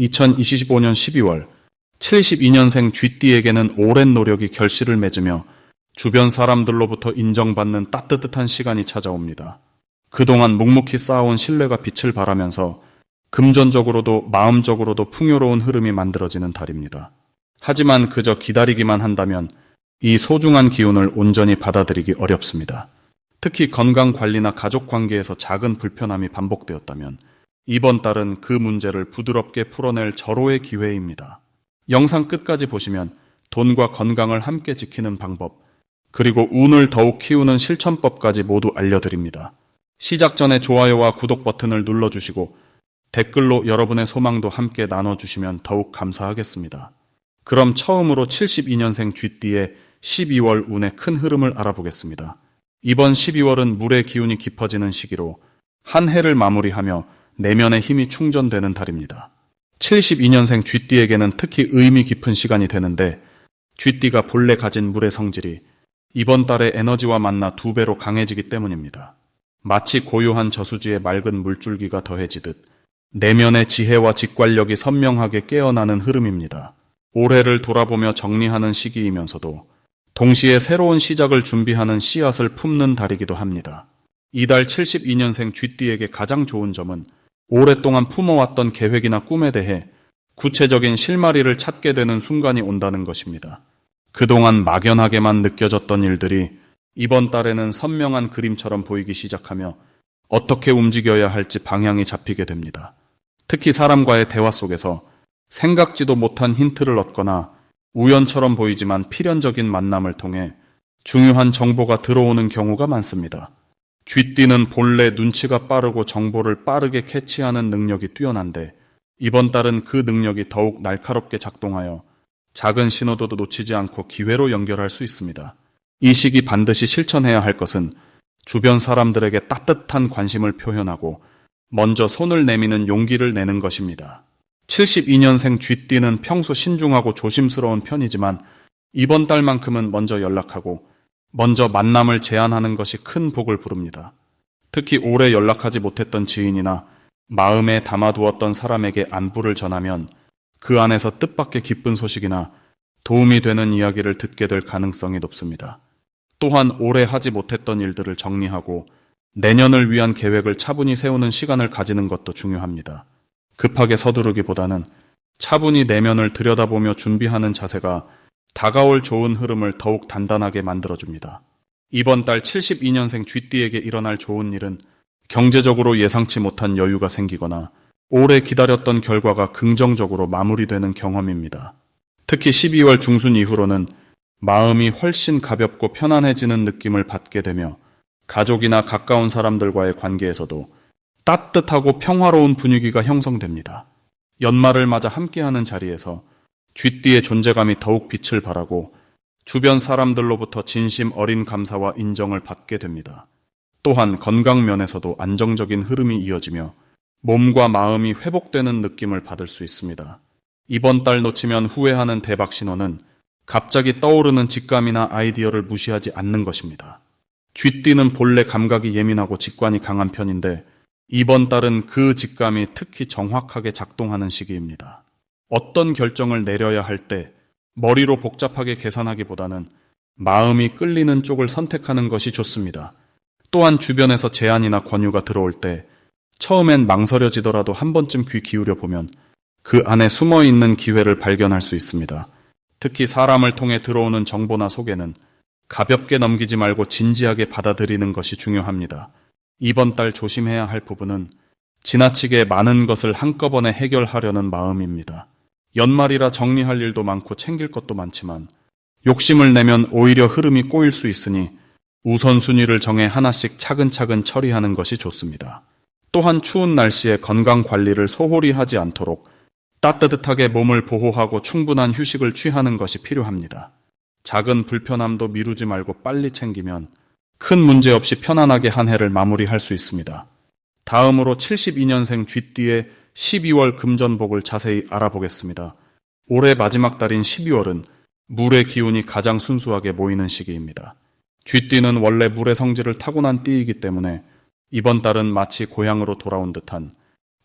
2025년 12월 72년생 쥐띠에게는 오랜 노력이 결실을 맺으며 주변 사람들로부터 인정받는 따뜻한 시간이 찾아옵니다. 그동안 묵묵히 쌓아온 신뢰가 빛을 발하면서 금전적으로도 마음적으로도 풍요로운 흐름이 만들어지는 달입니다. 하지만 그저 기다리기만 한다면 이 소중한 기운을 온전히 받아들이기 어렵습니다. 특히 건강 관리나 가족 관계에서 작은 불편함이 반복되었다면 이번 달은 그 문제를 부드럽게 풀어낼 절호의 기회입니다. 영상 끝까지 보시면 돈과 건강을 함께 지키는 방법, 그리고 운을 더욱 키우는 실천법까지 모두 알려드립니다. 시작 전에 좋아요와 구독 버튼을 눌러주시고 댓글로 여러분의 소망도 함께 나눠주시면 더욱 감사하겠습니다. 그럼 처음으로 72년생 쥐띠의 12월 운의 큰 흐름을 알아보겠습니다. 이번 12월은 물의 기운이 깊어지는 시기로 한 해를 마무리하며 내면의 힘이 충전되는 달입니다. 72년생 쥐띠에게는 특히 의미 깊은 시간이 되는데 쥐띠가 본래 가진 물의 성질이 이번 달의 에너지와 만나 두 배로 강해지기 때문입니다. 마치 고요한 저수지에 맑은 물줄기가 더해지듯 내면의 지혜와 직관력이 선명하게 깨어나는 흐름입니다. 올해를 돌아보며 정리하는 시기이면서도 동시에 새로운 시작을 준비하는 씨앗을 품는 달이기도 합니다. 이달 72년생 쥐띠에게 가장 좋은 점은 오랫동안 품어왔던 계획이나 꿈에 대해 구체적인 실마리를 찾게 되는 순간이 온다는 것입니다. 그동안 막연하게만 느껴졌던 일들이 이번 달에는 선명한 그림처럼 보이기 시작하며 어떻게 움직여야 할지 방향이 잡히게 됩니다. 특히 사람과의 대화 속에서 생각지도 못한 힌트를 얻거나 우연처럼 보이지만 필연적인 만남을 통해 중요한 정보가 들어오는 경우가 많습니다. 쥐띠는 본래 눈치가 빠르고 정보를 빠르게 캐치하는 능력이 뛰어난데 이번 달은 그 능력이 더욱 날카롭게 작동하여 작은 신호도 놓치지 않고 기회로 연결할 수 있습니다. 이 시기 반드시 실천해야 할 것은 주변 사람들에게 따뜻한 관심을 표현하고 먼저 손을 내미는 용기를 내는 것입니다. 72년생 쥐띠는 평소 신중하고 조심스러운 편이지만 이번 달만큼은 먼저 연락하고 먼저 만남을 제안하는 것이 큰 복을 부릅니다. 특히 오래 연락하지 못했던 지인이나 마음에 담아두었던 사람에게 안부를 전하면 그 안에서 뜻밖의 기쁜 소식이나 도움이 되는 이야기를 듣게 될 가능성이 높습니다. 또한 오래 하지 못했던 일들을 정리하고 내년을 위한 계획을 차분히 세우는 시간을 가지는 것도 중요합니다. 급하게 서두르기보다는 차분히 내면을 들여다보며 준비하는 자세가 다가올 좋은 흐름을 더욱 단단하게 만들어줍니다. 이번 달 72년생 쥐띠에게 일어날 좋은 일은 경제적으로 예상치 못한 여유가 생기거나 오래 기다렸던 결과가 긍정적으로 마무리되는 경험입니다. 특히 12월 중순 이후로는 마음이 훨씬 가볍고 편안해지는 느낌을 받게 되며 가족이나 가까운 사람들과의 관계에서도 따뜻하고 평화로운 분위기가 형성됩니다. 연말을 맞아 함께하는 자리에서 쥐띠의 존재감이 더욱 빛을 발하고 주변 사람들로부터 진심 어린 감사와 인정을 받게 됩니다. 또한 건강 면에서도 안정적인 흐름이 이어지며 몸과 마음이 회복되는 느낌을 받을 수 있습니다. 이번 달 놓치면 후회하는 대박 신호는 갑자기 떠오르는 직감이나 아이디어를 무시하지 않는 것입니다. 쥐띠는 본래 감각이 예민하고 직관이 강한 편인데 이번 달은 그 직감이 특히 정확하게 작동하는 시기입니다. 어떤 결정을 내려야 할 때 머리로 복잡하게 계산하기보다는 마음이 끌리는 쪽을 선택하는 것이 좋습니다. 또한 주변에서 제안이나 권유가 들어올 때 처음엔 망설여지더라도 한 번쯤 귀 기울여 보면 그 안에 숨어 있는 기회를 발견할 수 있습니다. 특히 사람을 통해 들어오는 정보나 소개는 가볍게 넘기지 말고 진지하게 받아들이는 것이 중요합니다. 이번 달 조심해야 할 부분은 지나치게 많은 것을 한꺼번에 해결하려는 마음입니다. 연말이라 정리할 일도 많고 챙길 것도 많지만 욕심을 내면 오히려 흐름이 꼬일 수 있으니 우선순위를 정해 하나씩 차근차근 처리하는 것이 좋습니다. 또한 추운 날씨에 건강 관리를 소홀히 하지 않도록 따뜻하게 몸을 보호하고 충분한 휴식을 취하는 것이 필요합니다. 작은 불편함도 미루지 말고 빨리 챙기면 큰 문제 없이 편안하게 한 해를 마무리할 수 있습니다. 다음으로 72년생 쥐띠의 12월 금전복을 자세히 알아보겠습니다. 올해 마지막 달인 12월은 물의 기운이 가장 순수하게 모이는 시기입니다. 쥐띠는 원래 물의 성질을 타고난 띠이기 때문에 이번 달은 마치 고향으로 돌아온 듯한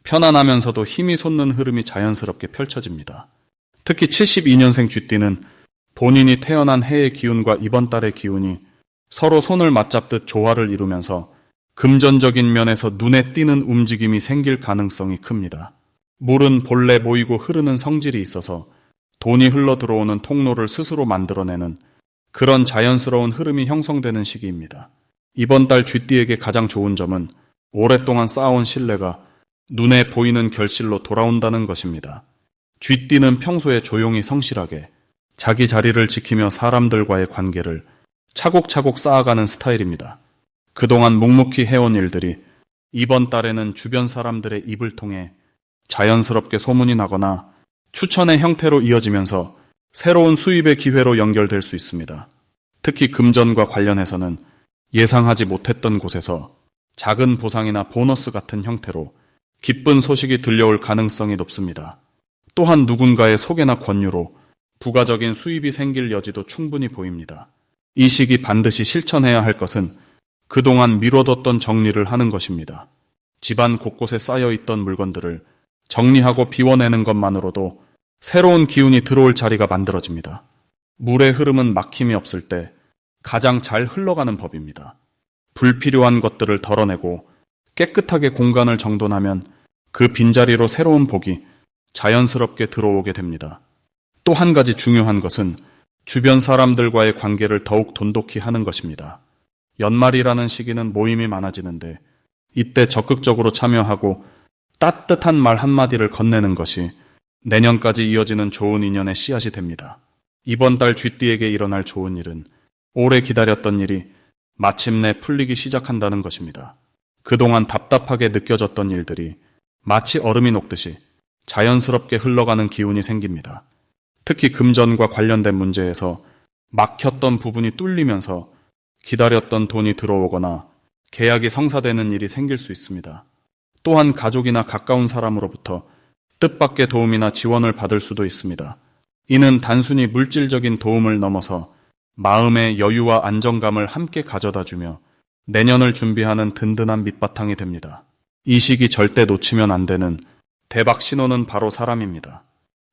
편안하면서도 힘이 솟는 흐름이 자연스럽게 펼쳐집니다. 특히 72년생 쥐띠는 본인이 태어난 해의 기운과 이번 달의 기운이 서로 손을 맞잡듯 조화를 이루면서 금전적인 면에서 눈에 띄는 움직임이 생길 가능성이 큽니다. 물은 본래 모이고 흐르는 성질이 있어서 돈이 흘러 들어오는 통로를 스스로 만들어내는 그런 자연스러운 흐름이 형성되는 시기입니다. 이번 달 쥐띠에게 가장 좋은 점은 오랫동안 쌓아온 신뢰가 눈에 보이는 결실로 돌아온다는 것입니다. 쥐띠는 평소에 조용히 성실하게 자기 자리를 지키며 사람들과의 관계를 차곡차곡 쌓아가는 스타일입니다. 그동안 묵묵히 해온 일들이 이번 달에는 주변 사람들의 입을 통해 자연스럽게 소문이 나거나 추천의 형태로 이어지면서 새로운 수입의 기회로 연결될 수 있습니다. 특히 금전과 관련해서는 예상하지 못했던 곳에서 작은 보상이나 보너스 같은 형태로 기쁜 소식이 들려올 가능성이 높습니다. 또한 누군가의 소개나 권유로 부가적인 수입이 생길 여지도 충분히 보입니다. 이 시기 반드시 실천해야 할 것은 그동안 미뤄뒀던 정리를 하는 것입니다. 집안 곳곳에 쌓여 있던 물건들을 정리하고 비워내는 것만으로도 새로운 기운이 들어올 자리가 만들어집니다. 물의 흐름은 막힘이 없을 때 가장 잘 흘러가는 법입니다. 불필요한 것들을 덜어내고 깨끗하게 공간을 정돈하면 그 빈자리로 새로운 복이 자연스럽게 들어오게 됩니다. 또 한 가지 중요한 것은 주변 사람들과의 관계를 더욱 돈독히 하는 것입니다. 연말이라는 시기는 모임이 많아지는데 이때 적극적으로 참여하고 따뜻한 말 한마디를 건네는 것이 내년까지 이어지는 좋은 인연의 씨앗이 됩니다. 이번 달 쥐띠에게 일어날 좋은 일은 오래 기다렸던 일이 마침내 풀리기 시작한다는 것입니다. 그동안 답답하게 느껴졌던 일들이 마치 얼음이 녹듯이 자연스럽게 흘러가는 기운이 생깁니다. 특히 금전과 관련된 문제에서 막혔던 부분이 뚫리면서 기다렸던 돈이 들어오거나 계약이 성사되는 일이 생길 수 있습니다. 또한 가족이나 가까운 사람으로부터 뜻밖의 도움이나 지원을 받을 수도 있습니다. 이는 단순히 물질적인 도움을 넘어서 마음의 여유와 안정감을 함께 가져다 주며 내년을 준비하는 든든한 밑바탕이 됩니다. 이 시기 절대 놓치면 안 되는 대박 신호는 바로 사람입니다.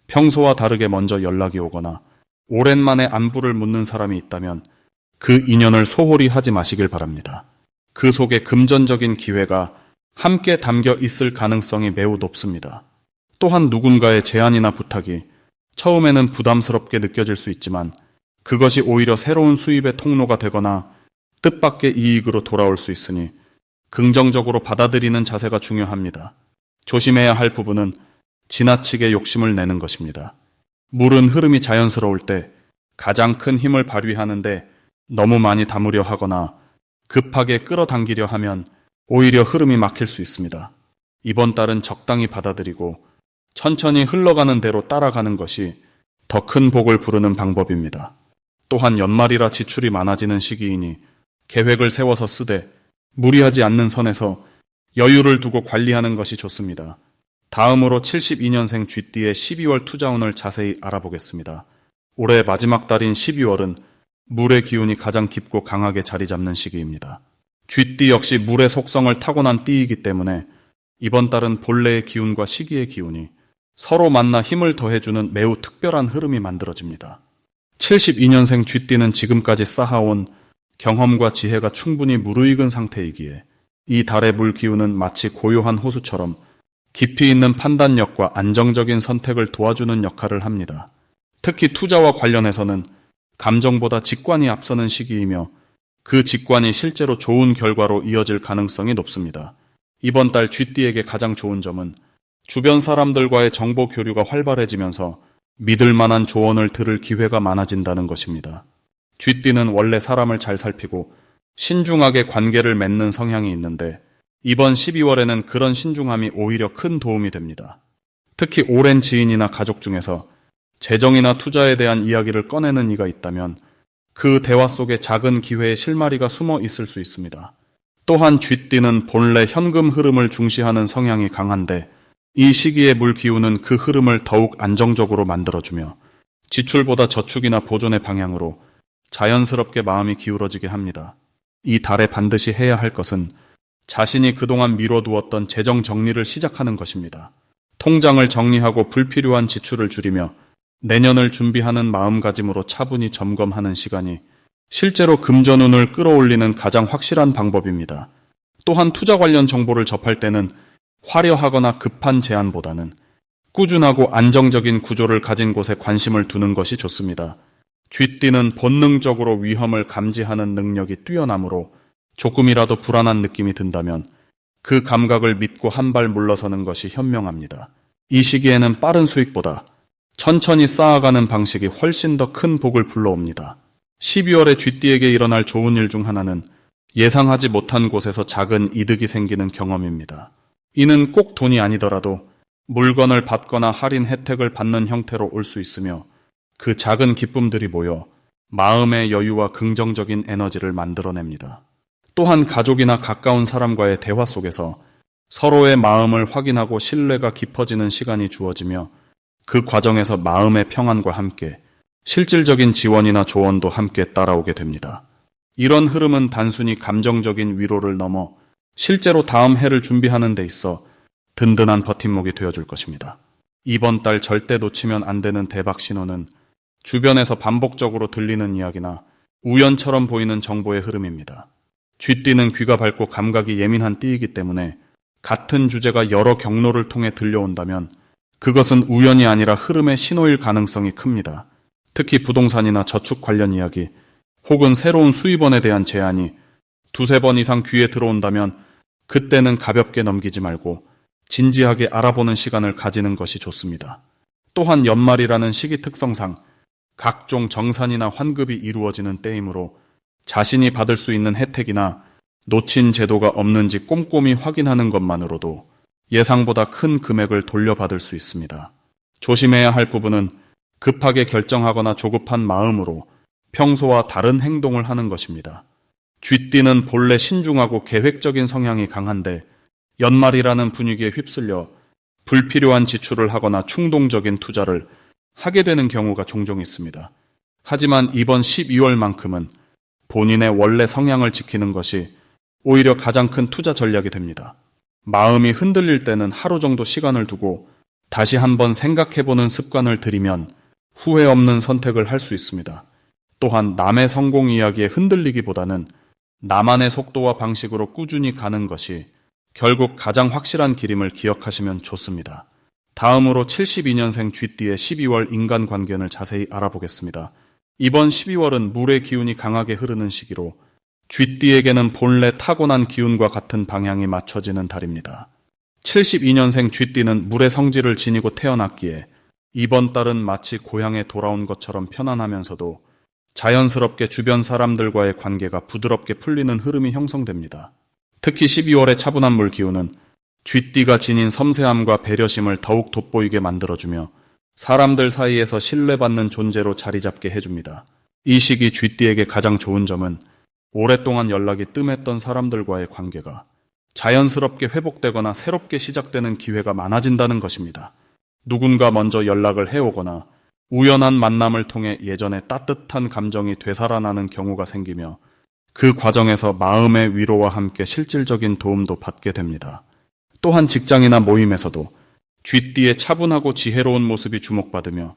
평소와 다르게 먼저 연락이 오거나 오랜만에 안부를 묻는 사람이 있다면 그 인연을 소홀히 하지 마시길 바랍니다. 그 속에 금전적인 기회가 함께 담겨 있을 가능성이 매우 높습니다. 또한 누군가의 제안이나 부탁이 처음에는 부담스럽게 느껴질 수 있지만 그것이 오히려 새로운 수입의 통로가 되거나 뜻밖의 이익으로 돌아올 수 있으니 긍정적으로 받아들이는 자세가 중요합니다. 조심해야 할 부분은 지나치게 욕심을 내는 것입니다. 물은 흐름이 자연스러울 때 가장 큰 힘을 발휘하는데 너무 많이 담으려 하거나 급하게 끌어당기려 하면 오히려 흐름이 막힐 수 있습니다. 이번 달은 적당히 받아들이고 천천히 흘러가는 대로 따라가는 것이 더 큰 복을 부르는 방법입니다. 또한 연말이라 지출이 많아지는 시기이니 계획을 세워서 쓰되 무리하지 않는 선에서 여유를 두고 관리하는 것이 좋습니다. 다음으로 72년생 쥐띠의 12월 투자운을 자세히 알아보겠습니다. 올해 마지막 달인 12월은 물의 기운이 가장 깊고 강하게 자리 잡는 시기입니다. 쥐띠 역시 물의 속성을 타고난 띠이기 때문에 이번 달은 본래의 기운과 시기의 기운이 서로 만나 힘을 더해주는 매우 특별한 흐름이 만들어집니다. 72년생 쥐띠는 지금까지 쌓아온 경험과 지혜가 충분히 무르익은 상태이기에 이 달의 물 기운은 마치 고요한 호수처럼 깊이 있는 판단력과 안정적인 선택을 도와주는 역할을 합니다. 특히 투자와 관련해서는 감정보다 직관이 앞서는 시기이며 그 직관이 실제로 좋은 결과로 이어질 가능성이 높습니다. 이번 달 쥐띠에게 가장 좋은 점은 주변 사람들과의 정보 교류가 활발해지면서 믿을 만한 조언을 들을 기회가 많아진다는 것입니다. 쥐띠는 원래 사람을 잘 살피고 신중하게 관계를 맺는 성향이 있는데 이번 12월에는 그런 신중함이 오히려 큰 도움이 됩니다. 특히 오랜 지인이나 가족 중에서 재정이나 투자에 대한 이야기를 꺼내는 이가 있다면 그 대화 속에 작은 기회의 실마리가 숨어 있을 수 있습니다. 또한 쥐띠는 본래 현금 흐름을 중시하는 성향이 강한데 이 시기에 물 기운은 그 흐름을 더욱 안정적으로 만들어주며 지출보다 저축이나 보존의 방향으로 자연스럽게 마음이 기울어지게 합니다. 이 달에 반드시 해야 할 것은 자신이 그동안 미뤄두었던 재정 정리를 시작하는 것입니다. 통장을 정리하고 불필요한 지출을 줄이며 내년을 준비하는 마음가짐으로 차분히 점검하는 시간이 실제로 금전운을 끌어올리는 가장 확실한 방법입니다. 또한 투자 관련 정보를 접할 때는 화려하거나 급한 제안보다는 꾸준하고 안정적인 구조를 가진 곳에 관심을 두는 것이 좋습니다. 쥐띠는 본능적으로 위험을 감지하는 능력이 뛰어나므로 조금이라도 불안한 느낌이 든다면 그 감각을 믿고 한 발 물러서는 것이 현명합니다. 이 시기에는 빠른 수익보다 천천히 쌓아가는 방식이 훨씬 더 큰 복을 불러옵니다. 12월에 쥐띠에게 일어날 좋은 일 중 하나는 예상하지 못한 곳에서 작은 이득이 생기는 경험입니다. 이는 꼭 돈이 아니더라도 물건을 받거나 할인 혜택을 받는 형태로 올 수 있으며 그 작은 기쁨들이 모여 마음의 여유와 긍정적인 에너지를 만들어냅니다. 또한 가족이나 가까운 사람과의 대화 속에서 서로의 마음을 확인하고 신뢰가 깊어지는 시간이 주어지며 그 과정에서 마음의 평안과 함께 실질적인 지원이나 조언도 함께 따라오게 됩니다. 이런 흐름은 단순히 감정적인 위로를 넘어 실제로 다음 해를 준비하는 데 있어 든든한 버팀목이 되어줄 것입니다. 이번 달 절대 놓치면 안 되는 대박 신호는 주변에서 반복적으로 들리는 이야기나 우연처럼 보이는 정보의 흐름입니다. 쥐띠는 귀가 밝고 감각이 예민한 띠이기 때문에 같은 주제가 여러 경로를 통해 들려온다면 그것은 우연이 아니라 흐름의 신호일 가능성이 큽니다. 특히 부동산이나 저축 관련 이야기 혹은 새로운 수입원에 대한 제안이 두세 번 이상 귀에 들어온다면 그때는 가볍게 넘기지 말고 진지하게 알아보는 시간을 가지는 것이 좋습니다. 또한 연말이라는 시기 특성상 각종 정산이나 환급이 이루어지는 때이므로 자신이 받을 수 있는 혜택이나 놓친 제도가 없는지 꼼꼼히 확인하는 것만으로도 예상보다 큰 금액을 돌려받을 수 있습니다. 조심해야 할 부분은 급하게 결정하거나 조급한 마음으로 평소와 다른 행동을 하는 것입니다. 쥐띠는 본래 신중하고 계획적인 성향이 강한데 연말이라는 분위기에 휩쓸려 불필요한 지출을 하거나 충동적인 투자를 하게 되는 경우가 종종 있습니다. 하지만 이번 12월만큼은 본인의 원래 성향을 지키는 것이 오히려 가장 큰 투자 전략이 됩니다. 마음이 흔들릴 때는 하루 정도 시간을 두고 다시 한번 생각해보는 습관을 들이면 후회 없는 선택을 할 수 있습니다. 또한 남의 성공 이야기에 흔들리기보다는 나만의 속도와 방식으로 꾸준히 가는 것이 결국 가장 확실한 길임을 기억하시면 좋습니다. 다음으로 72년생 쥐띠의 12월 인간관계를 자세히 알아보겠습니다. 이번 12월은 물의 기운이 강하게 흐르는 시기로 쥐띠에게는 본래 타고난 기운과 같은 방향이 맞춰지는 달입니다. 72년생 쥐띠는 물의 성질을 지니고 태어났기에 이번 달은 마치 고향에 돌아온 것처럼 편안하면서도 자연스럽게 주변 사람들과의 관계가 부드럽게 풀리는 흐름이 형성됩니다. 특히 12월의 차분한 물 기운은 쥐띠가 지닌 섬세함과 배려심을 더욱 돋보이게 만들어주며 사람들 사이에서 신뢰받는 존재로 자리 잡게 해줍니다. 이 시기 쥐띠에게 가장 좋은 점은 오랫동안 연락이 뜸했던 사람들과의 관계가 자연스럽게 회복되거나 새롭게 시작되는 기회가 많아진다는 것입니다. 누군가 먼저 연락을 해오거나 우연한 만남을 통해 예전의 따뜻한 감정이 되살아나는 경우가 생기며 그 과정에서 마음의 위로와 함께 실질적인 도움도 받게 됩니다. 또한 직장이나 모임에서도 쥐띠의 차분하고 지혜로운 모습이 주목받으며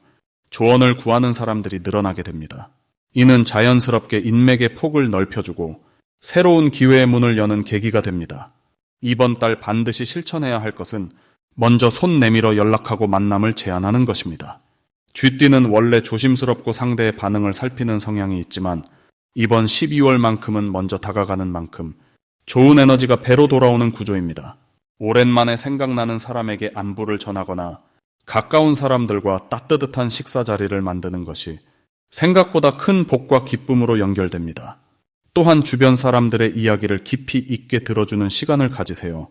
조언을 구하는 사람들이 늘어나게 됩니다. 이는 자연스럽게 인맥의 폭을 넓혀주고 새로운 기회의 문을 여는 계기가 됩니다. 이번 달 반드시 실천해야 할 것은 먼저 손 내밀어 연락하고 만남을 제안하는 것입니다. 쥐띠는 원래 조심스럽고 상대의 반응을 살피는 성향이 있지만 이번 12월만큼은 먼저 다가가는 만큼 좋은 에너지가 배로 돌아오는 구조입니다. 오랜만에 생각나는 사람에게 안부를 전하거나 가까운 사람들과 따뜻한 식사 자리를 만드는 것이 생각보다 큰 복과 기쁨으로 연결됩니다. 또한 주변 사람들의 이야기를 깊이 있게 들어주는 시간을 가지세요.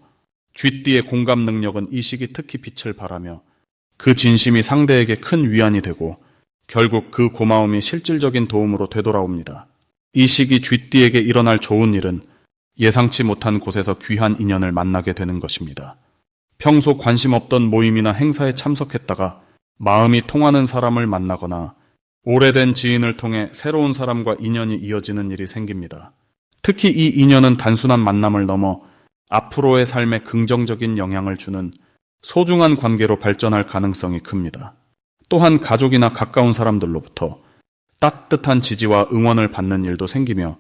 쥐띠의 공감 능력은 이 시기 특히 빛을 발하며 그 진심이 상대에게 큰 위안이 되고 결국 그 고마움이 실질적인 도움으로 되돌아옵니다. 이 시기 쥐띠에게 일어날 좋은 일은 예상치 못한 곳에서 귀한 인연을 만나게 되는 것입니다. 평소 관심 없던 모임이나 행사에 참석했다가 마음이 통하는 사람을 만나거나 오래된 지인을 통해 새로운 사람과 인연이 이어지는 일이 생깁니다. 특히 이 인연은 단순한 만남을 넘어 앞으로의 삶에 긍정적인 영향을 주는 소중한 관계로 발전할 가능성이 큽니다. 또한 가족이나 가까운 사람들로부터 따뜻한 지지와 응원을 받는 일도 생기며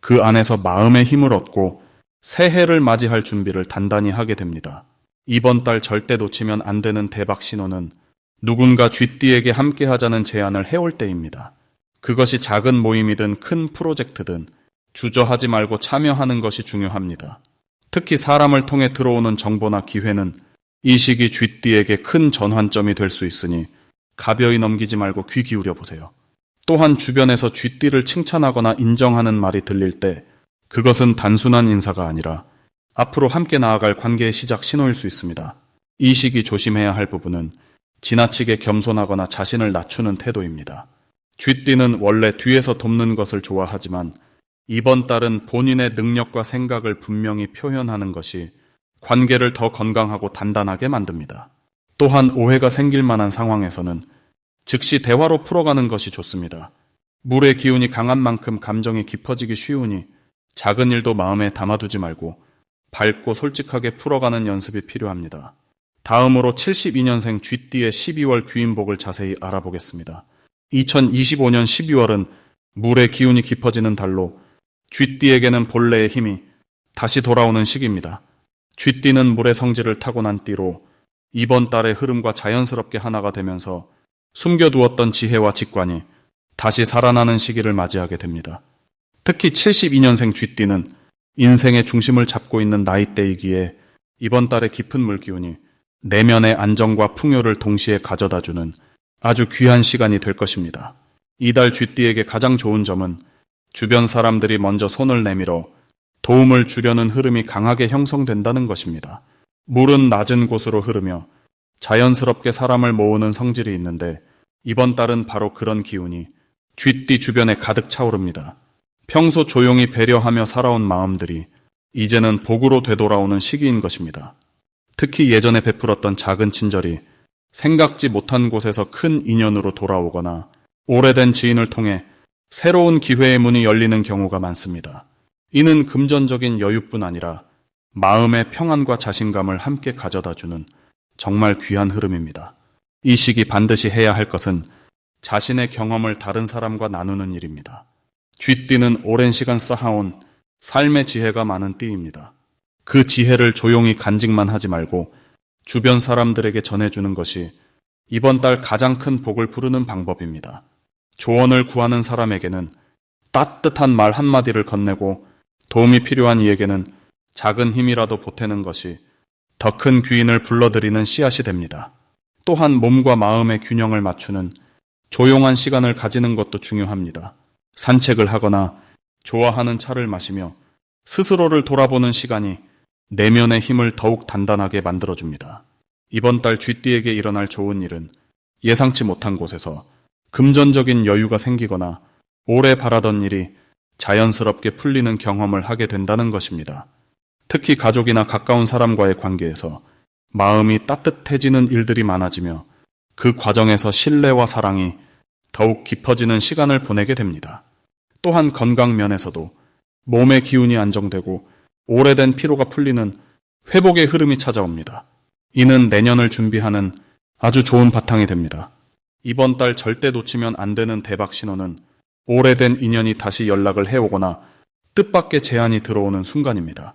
그 안에서 마음의 힘을 얻고 새해를 맞이할 준비를 단단히 하게 됩니다. 이번 달 절대 놓치면 안 되는 대박 신호는 누군가 쥐띠에게 함께 하자는 제안을 해올 때입니다. 그것이 작은 모임이든 큰 프로젝트든 주저하지 말고 참여하는 것이 중요합니다. 특히 사람을 통해 들어오는 정보나 기회는 이 시기 쥐띠에게 큰 전환점이 될 수 있으니 가벼이 넘기지 말고 귀 기울여 보세요. 또한 주변에서 쥐띠를 칭찬하거나 인정하는 말이 들릴 때 그것은 단순한 인사가 아니라 앞으로 함께 나아갈 관계의 시작 신호일 수 있습니다. 이 시기 조심해야 할 부분은 지나치게 겸손하거나 자신을 낮추는 태도입니다. 쥐띠는 원래 뒤에서 돕는 것을 좋아하지만 이번 달은 본인의 능력과 생각을 분명히 표현하는 것이 관계를 더 건강하고 단단하게 만듭니다. 또한 오해가 생길 만한 상황에서는 즉시 대화로 풀어가는 것이 좋습니다. 물의 기운이 강한 만큼 감정이 깊어지기 쉬우니 작은 일도 마음에 담아두지 말고 밝고 솔직하게 풀어가는 연습이 필요합니다. 다음으로 72년생 쥐띠의 12월 귀인복을 자세히 알아보겠습니다. 2025년 12월은 물의 기운이 깊어지는 달로 쥐띠에게는 본래의 힘이 다시 돌아오는 시기입니다. 쥐띠는 물의 성질을 타고난 띠로 이번 달의 흐름과 자연스럽게 하나가 되면서 숨겨두었던 지혜와 직관이 다시 살아나는 시기를 맞이하게 됩니다. 특히 72년생 쥐띠는 인생의 중심을 잡고 있는 나이대이기에 이번 달의 깊은 물기운이 내면의 안정과 풍요를 동시에 가져다 주는 아주 귀한 시간이 될 것입니다. 이달 쥐띠에게 가장 좋은 점은 주변 사람들이 먼저 손을 내밀어 도움을 주려는 흐름이 강하게 형성된다는 것입니다. 물은 낮은 곳으로 흐르며 자연스럽게 사람을 모으는 성질이 있는데 이번 달은 바로 그런 기운이 쥐띠 주변에 가득 차오릅니다. 평소 조용히 배려하며 살아온 마음들이 이제는 복으로 되돌아오는 시기인 것입니다. 특히 예전에 베풀었던 작은 친절이 생각지 못한 곳에서 큰 인연으로 돌아오거나 오래된 지인을 통해 새로운 기회의 문이 열리는 경우가 많습니다. 이는 금전적인 여유뿐 아니라 마음의 평안과 자신감을 함께 가져다 주는 정말 귀한 흐름입니다. 이 시기 반드시 해야 할 것은 자신의 경험을 다른 사람과 나누는 일입니다. 쥐띠는 오랜 시간 쌓아온 삶의 지혜가 많은 띠입니다. 그 지혜를 조용히 간직만 하지 말고 주변 사람들에게 전해주는 것이 이번 달 가장 큰 복을 부르는 방법입니다. 조언을 구하는 사람에게는 따뜻한 말 한마디를 건네고 도움이 필요한 이에게는 작은 힘이라도 보태는 것이 더 큰 귀인을 불러들이는 씨앗이 됩니다. 또한 몸과 마음의 균형을 맞추는 조용한 시간을 가지는 것도 중요합니다. 산책을 하거나 좋아하는 차를 마시며 스스로를 돌아보는 시간이 내면의 힘을 더욱 단단하게 만들어줍니다. 이번 달 쥐띠에게 일어날 좋은 일은 예상치 못한 곳에서 금전적인 여유가 생기거나 오래 바라던 일이 자연스럽게 풀리는 경험을 하게 된다는 것입니다. 특히 가족이나 가까운 사람과의 관계에서 마음이 따뜻해지는 일들이 많아지며 그 과정에서 신뢰와 사랑이 더욱 깊어지는 시간을 보내게 됩니다. 또한 건강 면에서도 몸의 기운이 안정되고 오래된 피로가 풀리는 회복의 흐름이 찾아옵니다. 이는 내년을 준비하는 아주 좋은 바탕이 됩니다. 이번 달 절대 놓치면 안 되는 대박 신호는 오래된 인연이 다시 연락을 해오거나 뜻밖의 제안이 들어오는 순간입니다.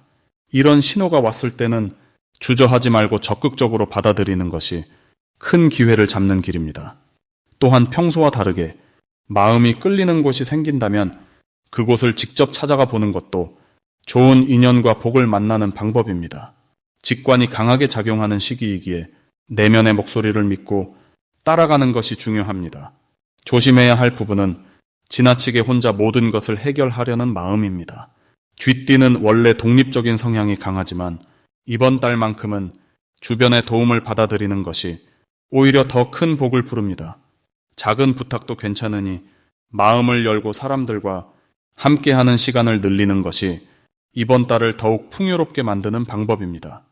이런 신호가 왔을 때는 주저하지 말고 적극적으로 받아들이는 것이 큰 기회를 잡는 길입니다. 또한 평소와 다르게 마음이 끌리는 곳이 생긴다면 그곳을 직접 찾아가 보는 것도 좋은 인연과 복을 만나는 방법입니다. 직관이 강하게 작용하는 시기이기에 내면의 목소리를 믿고 따라가는 것이 중요합니다. 조심해야 할 부분은 지나치게 혼자 모든 것을 해결하려는 마음입니다. 쥐띠는 원래 독립적인 성향이 강하지만 이번 달만큼은 주변의 도움을 받아들이는 것이 오히려 더 큰 복을 부릅니다. 작은 부탁도 괜찮으니 마음을 열고 사람들과 함께하는 시간을 늘리는 것이 이번 달을 더욱 풍요롭게 만드는 방법입니다.